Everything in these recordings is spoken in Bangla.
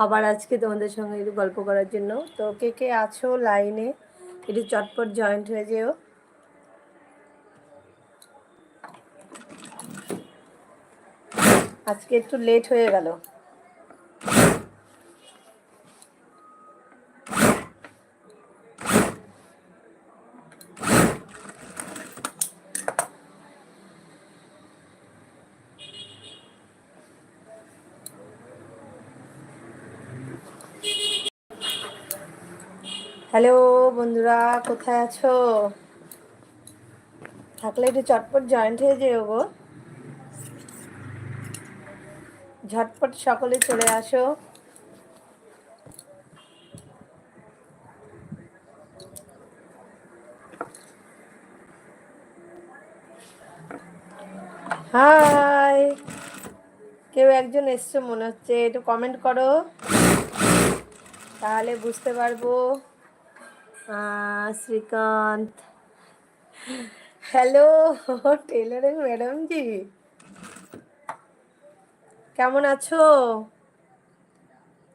আবার আজকে তোমাদের সঙ্গে একটু গল্প করার জন্য। তো কে কে আছো লাইনে? একটু চটপট জয়েন্ট হয়ে যেও। আজকে একটু লেট হয়ে গেল। হ্যালো বন্ধুরা, কোথায় আছো? থাকলে একটু চটপট জয়েন্ট হয়ে যেও গো। ঝটপট সকলে চলে আসো। হাই কেউ একজন এসছো, মনে হচ্ছে। একটু কমেন্ট করো। তাহলে বুঝতে পারব। Srikanth. Hello tailoring madam ji কেমন আছো?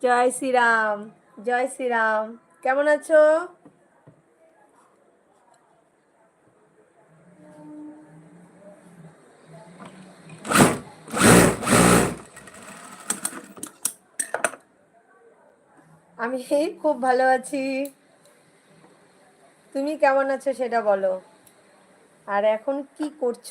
জয় শ্রীরাম জয় শ্রীরাম। কেমন আছো? আমি খুব ভালো আছি। তুমি কেমন আছো সেটা বলো। আর এখন কি করছ?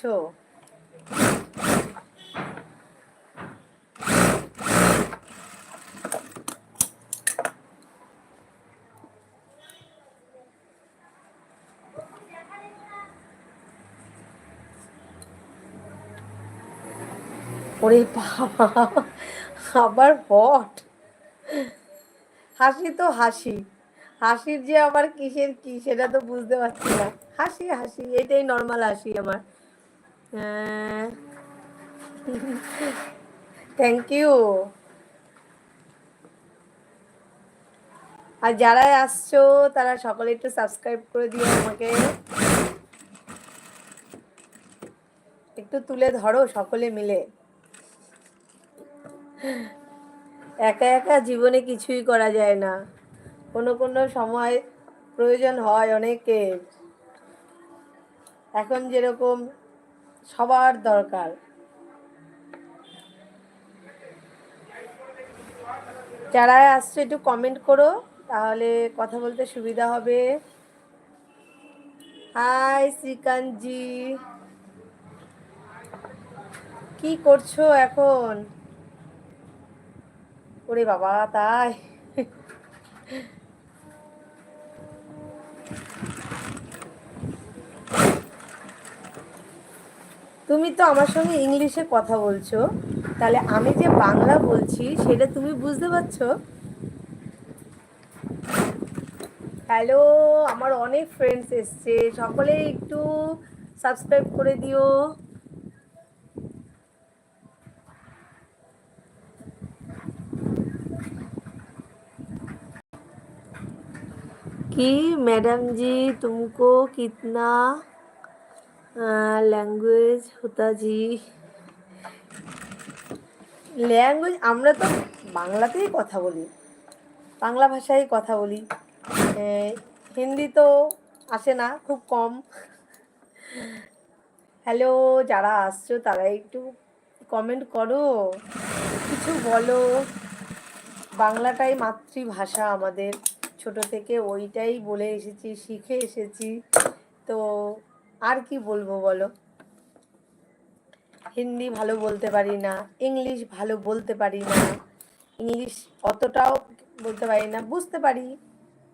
ওরে বাবা, আবার হট হাসি তো হাসি। হাসির যে আবার কিসের কি সেটা তো বুঝতে পারছি না। হাসি হাসি, এটাই নর্মাল হাসি আমার। থ্যাংক ইউ আর যারা আসছো, তারা সকলে একটু সাবস্ক্রাইব করে দিও আমাকে। একটু তুলে ধরো সকলে মিলে। একা একা জীবনে কিছুই করা যায় না। কোনো কোনো সময় প্রয়োজন হয় অনেকের এখন যেরকম সবার দরকার। যারা আসছে একটু কমেন্ট করো, তাহলে কথা বলতে সুবিধা হবে। হাই শ্রীকান্তজি। কি করছ এখন? ওরে বাবা, তাই। তুমি তো আমার সঙ্গে ইংলিশে কথা বলছো, তাহলে আমি যে বাংলা বলছি, সেটা তুমি বুঝতে পারছ? হ্যালো আমার অনেক ফ্রেন্ডস এসছে, সকলে একটু সাবস্ক্রাইব করে দিও। कि मैडम जी तुमको कितना लैंग्वेज होता जी ল্যাঙ্গুয়েজ আমরা তো বাংলাতেই কথা বলি বাংলা ভাষায় কথা বলি হিন্দি তো আসে না খুব কম হ্যালো যারা আসছো তারা একটু কমেন্ট করো কিছু বলো বাংলাটাই মাতৃভাষা আমাদের ছোট থেকে ওইটাই বলে এসেছি, শিখে এসেছি। তো আর কি বলব বলো? হিন্দি ভালো বলতে পারি না, ইংলিশ ভালো বলতে পারি না। ইংলিশ অতটাও বলতে পারি না, বুঝতে পারি।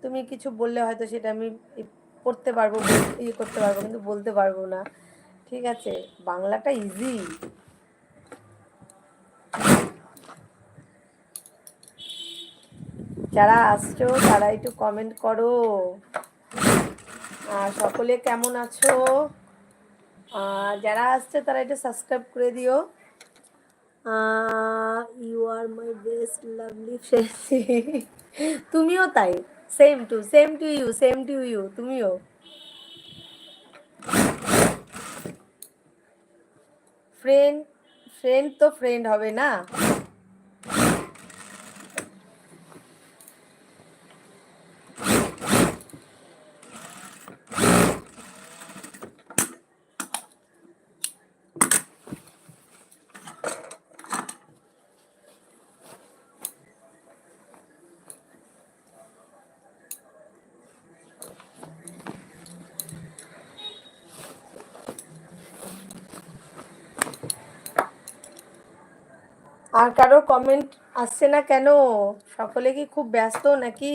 তুমি কিছু বললে হয়তো সেটা আমি পড়তে পারব ইয়ে করতে পারব, কিন্তু বলতে পারব না। ঠিক আছে? বাংলাটা ইজি যারা আসছো, তারা একটু কমেন্ট করো। আর সকলে কেমন আছো? যারা আসছে, তারা একটু সাবস্ক্রাইব করে দিও। You are my best lovely friend তুমিও তাই। Same to same to you same to you তুমিও। ফ্রেন্ড ফ্রেন্ড তো ফ্রেন্ড হবে না। আর কারও কমেন্ট আসছে না কেন? সকলে কি খুব ব্যস্ত নাকি?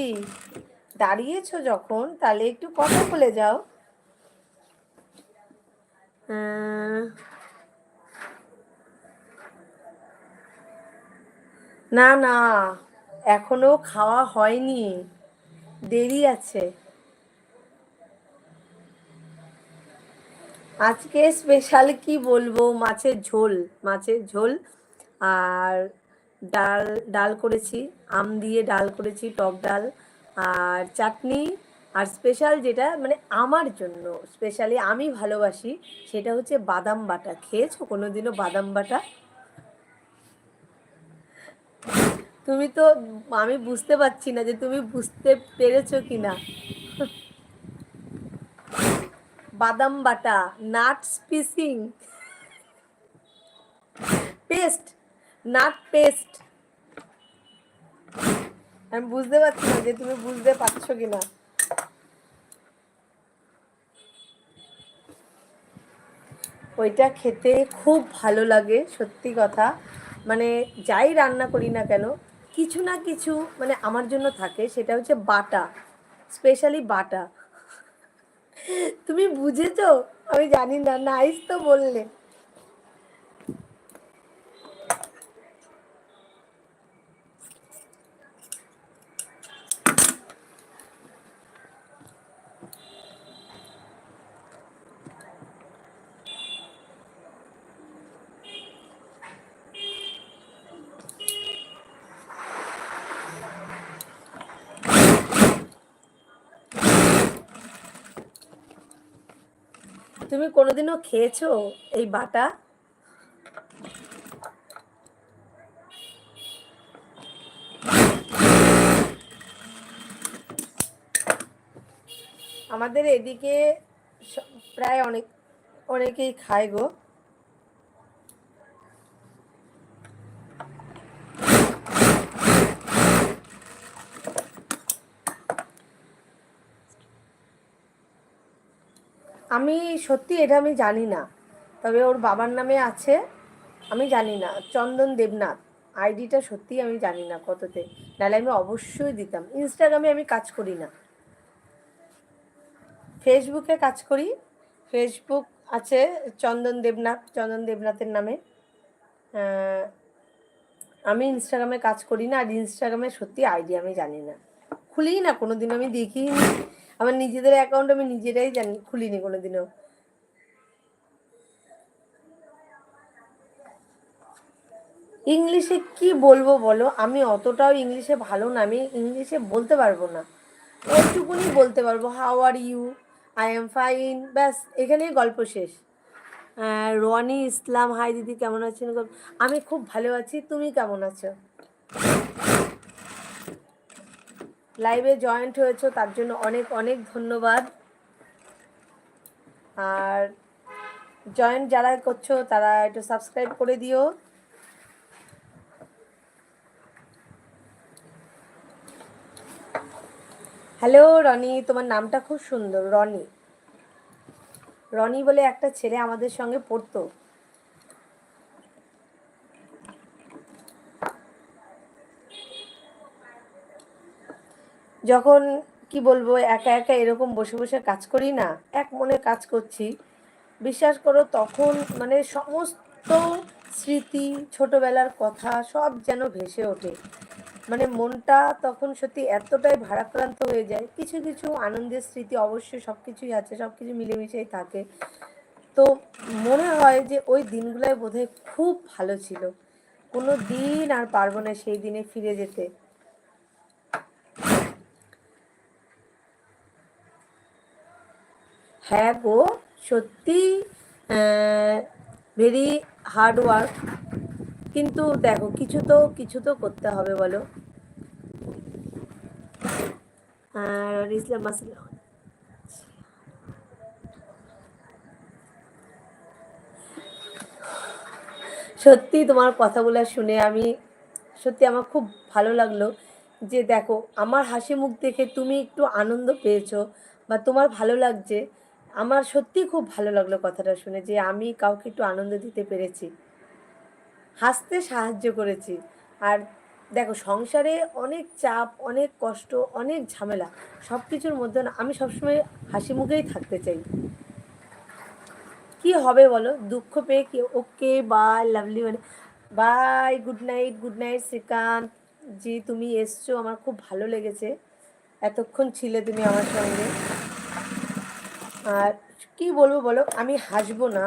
দাঁড়িয়েছো যখন, তাহলে একটু কথা বলে যাও। না না, এখনও খাওয়া হয়নি। দেরি আছে। আজকে স্পেশাল কি বলব? মাছের ঝোল মাছের ঝোল। আর ডাল ডাল করেছি, আম দিয়ে ডাল করেছি, টক ডাল আর চাটনি আর স্পেশাল যেটা মানে আমার জন্য স্পেশালি আমি ভালোবাসি সেটা হচ্ছে বাদাম বাটা। খেয়েছো কোনো দিনও বাদাম বাটা? তুমি তো, আমি বুঝতে পারছি না যে তুমি বুঝতে পেরেছ কি না বাদাম বাটা নাটস পিসিং পেস্ট নাট পেস্ট আমি বুঝতে পারছি না যে তুমি বুঝতে পারছ কিনা। ওইটা খেতে খুব ভালো লাগে, সত্যি কথা। মানে যাই রান্না করি না কেন, কিছু না কিছু মানে আমার জন্য থাকে, সেটা হচ্ছে বাটা স্পেশালি বাটা। তুমি বুঝেছ? আমি জানি না নাইস তো বললে। তুমি কোনোদিনও খেয়েছো এই বাটা? আমাদের এদিকে প্রায় অনেক অনেকেই খায় গো। আমি সত্যি এটা আমি জানি না। তবে ওর বাবার নামে আছে, আমি জানি না। চন্দন দেবনাথ আইডিটা সত্যিই আমি জানি না কততে। নাহলে আমি অবশ্যই দিতাম। ইনস্টাগ্রামে আমি কাজ করি না। ফেসবুকে কাজ করি। ফেসবুক আছে চন্দন দেবনাথ, চন্দন দেবনাথের নামে। আমি ইনস্টাগ্রামে কাজ করি না আর ইনস্টাগ্রামে সত্যি আইডি আমি জানি না। খুলিই না, কোনোদিন আমি দেখিনি আমার নিজেদের অ্যাকাউন্ট আমি নিজেরাই জানি, খুলিনি কোনোদিনও। ইংলিশে কি বলব বলো? আমি অতটাও ইংলিশে ভালো না, আমি ইংলিশে বলতে পারব না। ওইটুকুনি বলতে পারব how are you I am fine ব্যাস, এখানেই গল্প শেষ। রনি ইসলাম হাই দিদি, কেমন আছেন? আমি খুব ভালো আছি, তুমি কেমন আছো? লাইভে জয়েন্ট হয়েছো, তার জন্য অনেক অনেক ধন্যবাদ। আর জয়েন্ট যারা করছ, তারা একটু সাবস্ক্রাইব করে দিও। হ্যালো রনি, তোমার নামটা খুব সুন্দর, রনি। রনি বলে একটা ছেলে আমাদের সঙ্গে পড়তো। যখন, কি বলব, একা একা এরকম বসে বসে কাজ করি না, এক মনে কাজ করছি, বিশ্বাস করো তখন মানে সমস্ত স্মৃতি, ছোটবেলার কথা সব যেন ভেসে ওঠে। মানে মনটা তখন সত্যি এতটাই ভারাক্রান্ত হয়ে যায়, কিছু কিছু আনন্দের স্মৃতি অবশ্যই সব কিছুই আছে সব কিছু মিলেমিশেই থাকে। তো মনে হয় যে ওই দিনগুলোয় বোধহয় খুব ভালো ছিল। কোনো দিন আর পারব না সেই দিনে ফিরে যেতে। হ্যাঁ গো, সত্যি ভেরি হার্ড ওয়ার্ক কিন্তু দেখো, কিছু তো কিছু তো করতে হবে বলো। ইসলাম সত্যি তোমার কথাগুলো শুনে আমি, সত্যি আমার খুব ভালো লাগল যে দেখো, আমার হাসি মুখ দেখে তুমি একটু আনন্দ পেয়েছ বা তোমার ভালো লাগছে। আমার সত্যি খুব ভালো লাগল কথাটা শুনে যে আমি কাউকে একটু আনন্দ দিতে পেরেছি। হাসতে সাহায্য করেছি। আর দেখো, সংসারে অনেক চাপ, অনেক কষ্ট, অনেক ঝামেলা সব কিছুর মধ্যে আমি সবসময় হাসি মুখেই থাকতে চাই। কি হবে বলো? দুঃখ পেয়ে কি? ওকে বাই লাভলি মানে bye good night good night Srikanth. Ji, তুমি এসছো, আমার খুব ভালো লেগেছে। এতক্ষণ ছিলে তুমি আমার সঙ্গে। আর কি বলব বলো? আমি হাসবো না।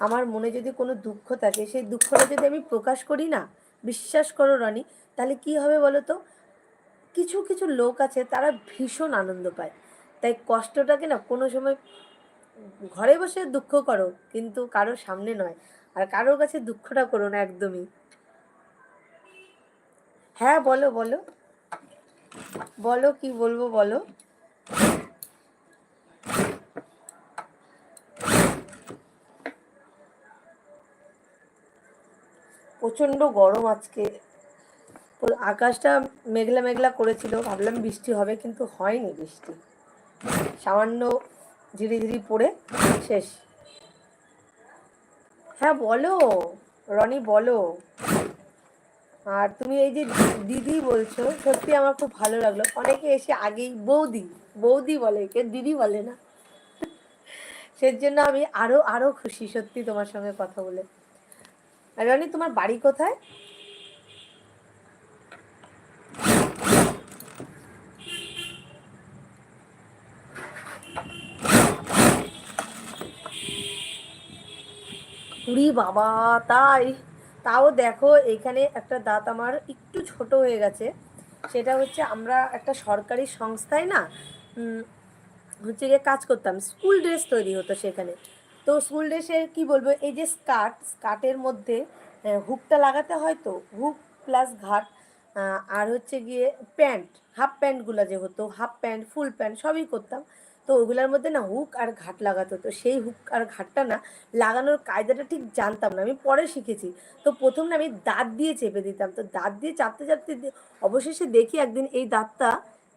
আমার মনে যদি কোনো দুঃখ থাকে, সেই দুঃখটা যদি আমি প্রকাশ করি না, বিশ্বাস করো রনি, তাহলে কি হবে বলো তো? কিছু কিছু লোক আছে, তারা ভীষণ আনন্দ পায়। তাই কষ্টটাকে না কোনো সময় ঘরে বসে দুঃখ করো, কিন্তু কারোর সামনে নয়। আর কারোর কাছে দুঃখটা করো না একদমই। হ্যাঁ বলো বলো। বলো কি বলব বলো? প্রচণ্ড গরম আজকে। আকাশটা মেঘলা মেঘলা করেছিল, ভাবলাম বৃষ্টি হবে কিন্তু হয়নি বৃষ্টি। সামান্য ঝিরি ঝিরি পড়ে শেষ। হ্যাঁ বলো, রনি, বলো। আর তুমি এই যে দিদি বলছো, সত্যি আমার খুব ভালো লাগল। অনেকে এসে আগেই বৌদি বৌদি বলে কে দিদি বলে না। সেজন্য আমি আরও আরও খুশি সত্যি তোমার সঙ্গে কথা বলে। রনি, তোমার বাড়ি কোথায়? উড়ি বাবা, তাই। তাও দেখো, এখানে একটা দাঁত আমার একটু ছোট হয়ে গেছে। সেটা হচ্ছে আমরা একটা সরকারি সংস্থায় না হচ্ছে গিয়ে কাজ করতাম। স্কুল ড্রেস তৈরি হতো সেখানে। তো স্কুল ড্রেসের কি বলব, এই যে স্কার্ট স্কার্টের মধ্যে হুকটা লাগাতে হয় তো হুক প্লাস ঘাট আর হচ্ছে গিয়ে প্যান্ট হাফ প্যান্টগুলো যে হতো হাফ প্যান্ট ফুল প্যান্ট সবই করতাম। তো ওগুলোর মধ্যে না হুক আর ঘাট লাগাতো, তো সেই হুক আর ঘাটটা না লাগানোর কায়দাটা ঠিক জানতাম না, আমি পরে শিখেছি। তো প্রথম না আমি দাঁত দিয়ে চেপে দিতাম, তো দাঁত দিয়ে চাপতে চাপতে অবশেষে দেখি একদিন এই দাঁতটা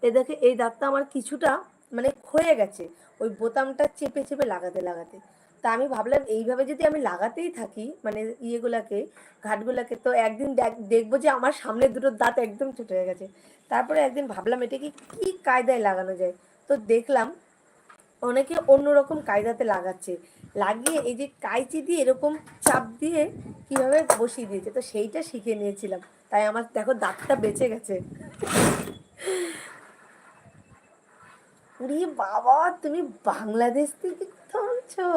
এ দেখে এই দাঁতটা আমার কিছুটা মানে ক্ষয়ে গেছে, ওই বোতামটা চেপে চেপে লাগাতে লাগাতে। তা আমি ভাবলাম এইভাবে যদি আমি লাগাতেই থাকি মানে ইয়েগুলাকে, ঘাটগুলাকে, তো একদিন দেখব যে আমার সামনে দুটো দাঁত একদম ছোট হয়ে গেছে। তারপরে একদিন ভাবলাম এটাকে কি কায়দায় লাগানো যায়? তো দেখলাম অনেকে অন্যরকম কায়দাতে লাগাচ্ছে। লাগিয়ে এই যে কাইচি দিয়ে এরকম চাপ দিয়ে কীভাবে বসিয়ে দিয়েছে? তো সেইটা শিখে নিয়েছিলাম। তাই আমার দেখো দাঁতটা বেঁচে গেছে। বাবা, তুমি বাংলাদেশ থেকে বলছো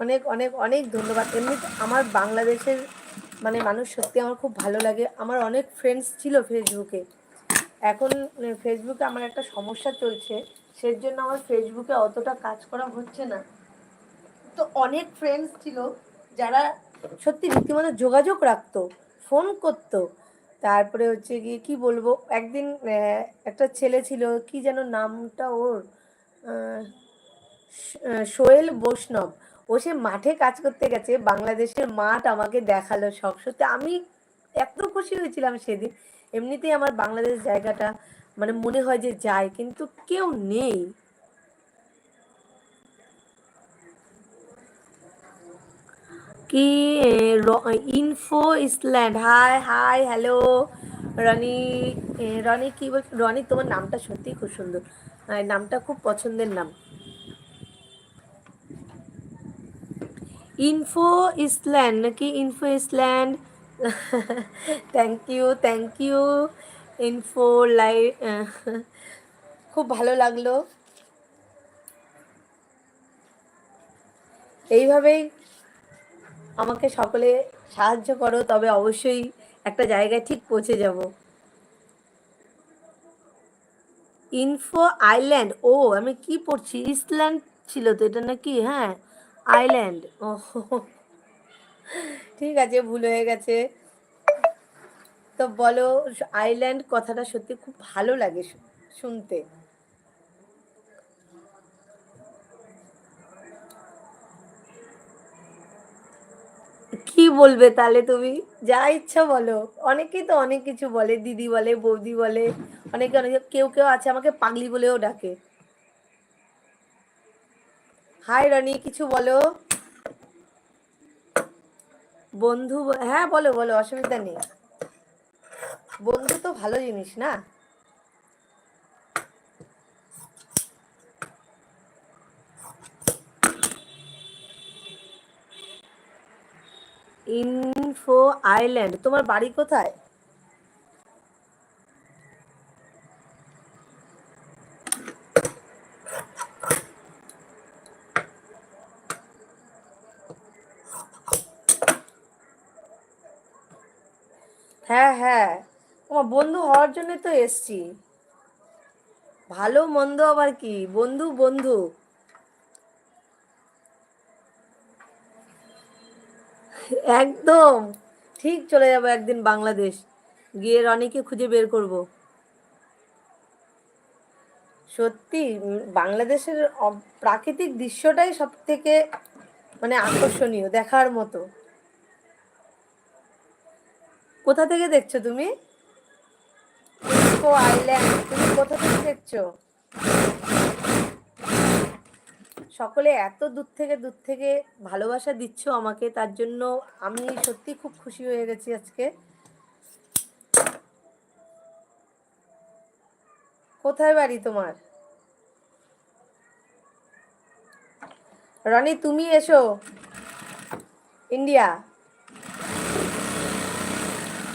অনেক অনেক অনেক ধন্যবাদ। এমনি আমার বাংলাদেশের মানে মানুষ সত্যি আমার খুব ভালো লাগে। আমার অনেক ফ্রেন্ডস ছিল ফেসবুকে এখন ফেসবুকে আমার একটা সমস্যা চলছে। সেই জন্য আমার ফেসবুকে অতটা কাজ করা হচ্ছে না। তো অনেক ফ্রেন্ডস ছিল যারা সত্যি রীতিমতো যোগাযোগ রাখতো ফোন করতো। তারপরে হচ্ছে গিয়ে কি বলব? একদিন একটা ছেলে ছিল, কি যেন নামটা ওর? সোহেল বৈষ্ণব, ও সে মাঠে কাজ করতে গেছে, বাংলাদেশের মাঠ আমাকে দেখাল সব। সত্যি আমি এত খুশি হয়েছিলাম সেদিন। এমনিতেই আমার বাংলাদেশ জায়গাটা মানে মনে হয় যে যায়, কিন্তু কেউ নেই। কি Info Island. Hi hi, hello. Roni Roni কি বল, রনি তোমার নামটা সত্যি খুব সুন্দর। নামটা খুব পছন্দের নাম। ইনফো ইসল্যান্ড নাকি Info Island thank you thank you Info লাই খুব ভালো লাগল এইভাবেই আমাকে সকলে সাহায্য করো, তবে অবশ্যই একটা জায়গায় ঠিক পৌঁছে যাব। ইনফো আইল্যান্ড ও আমি কি পড়ছি? ইসল্যান্ড ছিল তো এটা নাকি? হ্যাঁ। আইল্যান্ড ও ঠিক আছে, ভুল হয়ে গেছে। তো বলো আইল্যান্ড কথাটা সত্যি খুব ভালো লাগে শুনতে। কি বলবে তাহলে তুমি? যা ইচ্ছা বলো। অনেকেই তো অনেক কিছু বলে, দিদি বলে, বৌদি বলে, অনেকে অনেক, কেউ কেউ আছে আমাকে পাগলি বলেও ডাকে। হাই রনি কিছু বলো? বন্ধু হ্যাঁ বলো বলো, অসুবিধা নেই। বন্ধু তো ভালো জিনিস, না? ইনফো আইল্যান্ড তোমার বাড়ি কোথায়? হ্যাঁ হ্যাঁ। তোমার বন্ধু হওয়ার জন্য তো এসছি। ভালো, মন্দ আবার কি? বন্ধু বন্ধু। একদম। ঠিক চলে যাব একদিন বাংলাদেশ। গিয়ে রনিকে খুঁজে বের করব। সত্যি বাংলাদেশের প্রাকৃতিক দৃশ্যটাই সব থেকে মানে আকর্ষণীয় দেখার মতো। কোথা থেকে দেখছ তুমি? আইল্যান্ড তুমি কোথা থেকে দেখছ? সকলে এত দূর থেকে দূর থেকে ভালোবাসা দিচ্ছ আমাকে তার জন্য আমি সত্যি খুব খুশি হয়ে গেছি আজকে। কোথায় বাড়ি তোমার? রনি তুমি এসো। ইন্ডিয়া।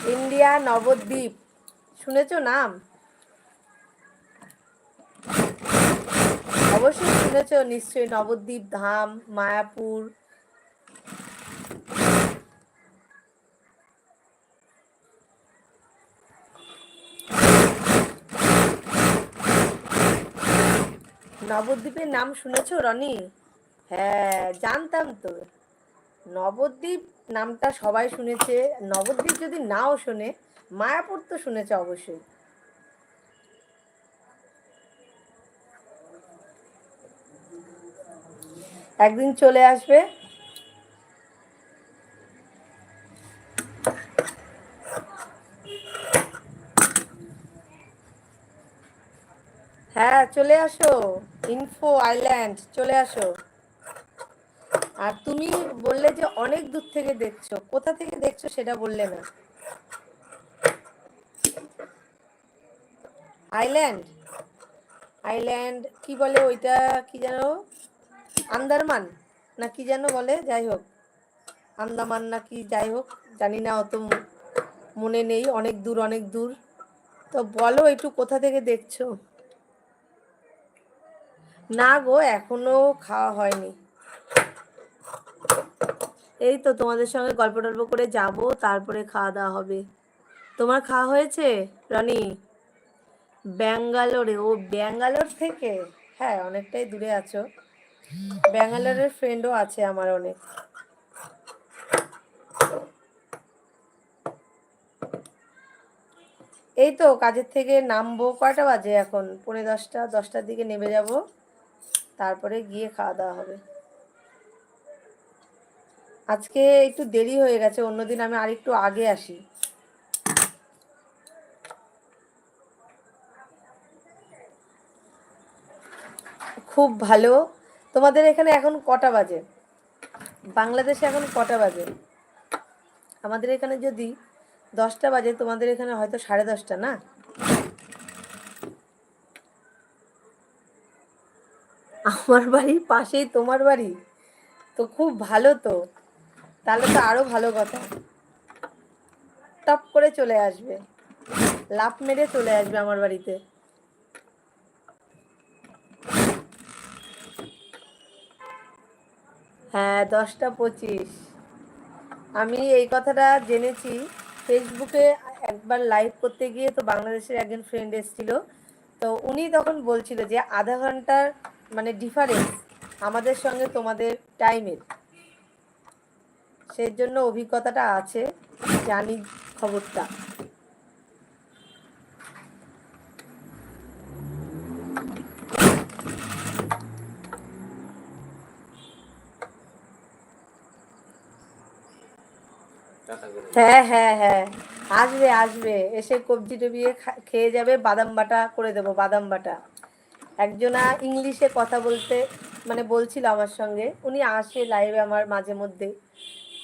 ইন্ডিয়া নবদ্বীপ। শুনেছো নাম? অবশ্যই শুনেছো, নিশ্চয়ই নবদ্বীপ ধাম, মায়াপুর। নবদ্বীপের নাম শুনেছ, রনি? হ্যাঁ জানতাম তো। নবদ্বীপ নামটা সবাই শুনেছে, নবদ্বীপ যদি নাও শোনে, মায়াপুর তো শুনেছে অবশ্যই। একদিন চলে আসবে। হ্যাঁ চলে আসো। ইনফো আইল্যান্ড চলে আসো। আর তুমি বললে যে অনেক দূর থেকে দেখছ। কোথা থেকে দেখছ সেটা বললে না। আইল্যান্ড আইল্যান্ড কি বলে ওইটা কি যেন? আন্দারমান না কি যেন বলে? যাই হোক। আন্দামান না কি যাই হোক, জানি না, অত মনে নেই। অনেক দূর অনেক দূর। তো বলো একটু কোথা থেকে দেখছ? না গো, এখনও খাওয়া হয়নি। এই তো তোমাদের সঙ্গে গল্প টল্প করে যাব, তারপরে খাওয়া দাওয়া হবে। তোমার খাওয়া হয়েছে, রনি? ব্যাঙ্গালোরে, ও ব্যাঙ্গালোর থেকে? হ্যাঁ অনেকটাই দূরে আছো। ব্যাঙ্গালোরের ফ্রেন্ডও আছে আমার অনেক। এই তো কাজের থেকে নামবো, কয়টা বাজে এখন? পৌনে দশটা, দশটার দিকে নেমে যাব। তারপরে গিয়ে খাওয়া দাওয়া হবে। আজকে একটু দেরি হয়ে গেছে, অন্যদিন আমি আরেকটু আগে আসি। খুব ভালো। তোমাদের এখানে এখন কটা বাজে? বাংলাদেশে এখন কটা বাজে? আমাদের এখানে যদি দশটা বাজে, তোমাদের এখানে হয়তো সাড়ে দশটা, না? আমার বাড়ির পাশেই তোমার বাড়ি। তো খুব ভালো তো। তাহলে তো আরও ভালো কথা। টপ করে চলে আসবে। লাফ মেরে চলে আসবে আমার বাড়িতে। হ্যাঁ দশটা পঁচিশ। আমি এই কথাটা জেনেছি। ফেসবুকে একবার লাইভ করতে গিয়ে তো বাংলাদেশের একজন ফ্রেন্ড এসেছিল। তো উনি তখন বলছিল যে, আধা ঘণ্টার মানে ডিফারেন্স আমাদের সঙ্গে তোমাদের টাইমের সেই জন্য অভিজ্ঞতাটা আছে, জানি খবরটা। হ্যাঁ হ্যাঁ হ্যাঁ। আসবে আসবে। এসে কবজি টবিয়ে খা- খেয়ে যাবে, বাদাম বাটা করে দেবো, বাদাম বাটা। একজনা ইংলিশে কথা বলতে মানে বলছিল আমার সঙ্গে। উনি আসে লাইভে আমার মাঝে মধ্যে।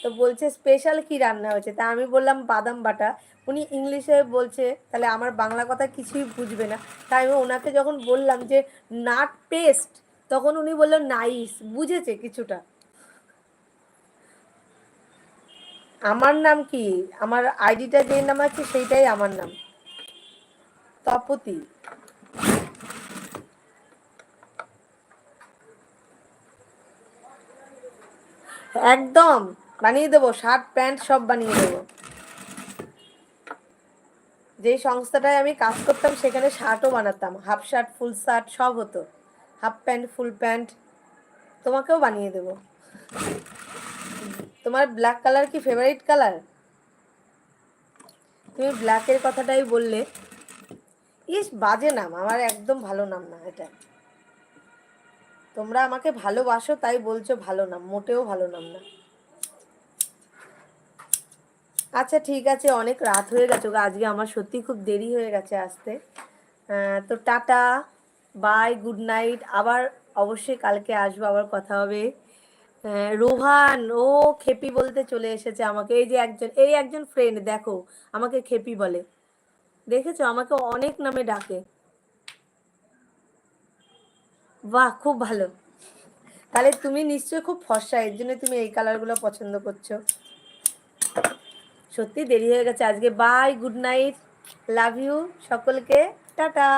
তো বলছে স্পেশাল কি রান্না হয়েছে? তা আমি বললাম, বাদাম বাটা। উনি ইংলিশে বলছে, তাহলে আমার বাংলা কথা কিছুই বুঝবে না। তাই আমি ওনাকে যখন বললাম যে নাট পেস্ট তখন উনি বললেন নাইস বুঝেছে কিছুটা। আমার নাম কি? আমার আইডিটা যে নাম আছে, সেইটাই আমার নাম। তপতি। একদম। বানিয়ে দেবো, শার্ট, প্যান্ট সব বানিয়ে দেবো। যেই সংস্থাটায় আমি কাজ করতাম, সেখানে শার্টও বানাতাম। হাফ শার্ট, ফুল শার্ট সব হতো। হাফ প্যান্ট, ফুল প্যান্ট, তোমাকেও বানিয়ে দেবো। তোমার ব্ল্যাক কালার কি ফেভারিট কালার? তুমি ব্ল্যাকের কথাটাই বললে। ইস, বাজে নাম, আমার একদম ভালো নাম না এটা। তোমরা আমাকে ভালোবাসো, তাই বলছো ভালো নাম, মোটেও ভালো নাম না। আচ্ছা ঠিক আছে, অনেক রাত হয়ে গেছে আজকে আমার সত্যি খুব দেরি হয়ে গেছে আসতে। তো টাটা, বাই, গুড নাইট। আবার অবশ্যই কালকে আসব, আবার কথা হবে। রোহান, ও খেপি বলতে চলে এসেছে আমাকে। এই যে একজন, এই একজন ফ্রেন্ড দেখো, আমাকে খেপি বলে। দেখেছ? আমাকে অনেক নামে ডাকে। বাহ, খুব ভালো। তাহলে তুমি নিশ্চয়ই খুব ফর্সা, এর জন্য তুমি এই কালারগুলো পছন্দ করছ। সত্যি দেরি হয়ে গেছে। আজকে bye good night love you সকলকে টাটা।